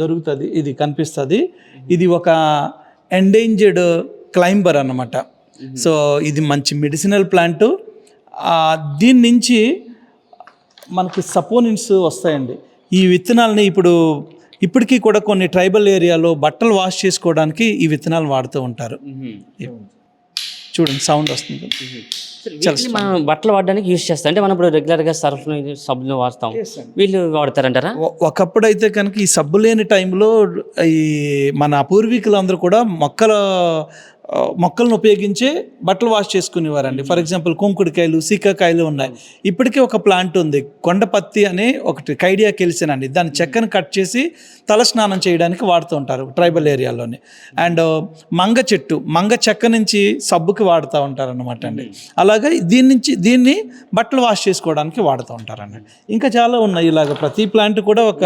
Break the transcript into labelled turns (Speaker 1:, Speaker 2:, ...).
Speaker 1: దొరుకుతుంది ఇది కనిపిస్తుంది. ఇది ఒక ఎండేంజర్డ్ క్లైంబర్ అన్నమాట. సో ఇది మంచి మెడిసినల్ ప్లాంట్. దీని నుంచి మనకి సపోనిన్స్ వస్తాయండి. ఈ విత్తనాలని ఇప్పుడు ఇప్పటికీ కూడా కొన్ని ట్రైబల్ ఏరియాలో బట్టలు వాష్ చేసుకోవడానికి ఈ విత్తనాలు వాడుతూ ఉంటారు. చూడండి సౌండ్ వస్తుంది.
Speaker 2: వీటిని మనం బట్టలు వాడడానికి యూజ్ చేస్తాం. అంటే మనం ఇప్పుడు రెగ్యులర్గా సర్ఫ్ సబ్బులు వాడతాం. వీళ్ళు వాడతారంటారా?
Speaker 1: ఒ- ఒకప్పుడైతే కనుక ఈ సబ్బు లేని టైంలో ఈ మన పూర్వీకులందరూ కూడా మొక్కల మొక్కలను ఉపయోగించే బట్టలు వాష్ చేసుకునేవారండి. ఫర్ ఎగ్జాంపుల్ కుంకుడుకాయలు సీకాకాయలు ఉన్నాయి. ఇప్పటికీ ఒక ప్లాంట్ ఉంది. కొండపత్తి అనే ఒకటి కైడియా కెలిసినండి దాని చెక్కను కట్ చేసి తల స్నానం చేయడానికి వాడుతూ ఉంటారు ట్రైబల్ ఏరియాలోని. అండ్ మంగ చెట్టు మంగ చెక్క నుంచి సబ్బుకి వాడుతూ ఉంటారు అనమాట అండి అలాగే దీని నుంచి దీన్ని బట్టలు వాష్ చేసుకోవడానికి వాడుతూ ఉంటారండి. ఇంకా చాలా ఉన్నాయి ఇలాగ. ప్రతి ప్లాంట్ కూడా ఒక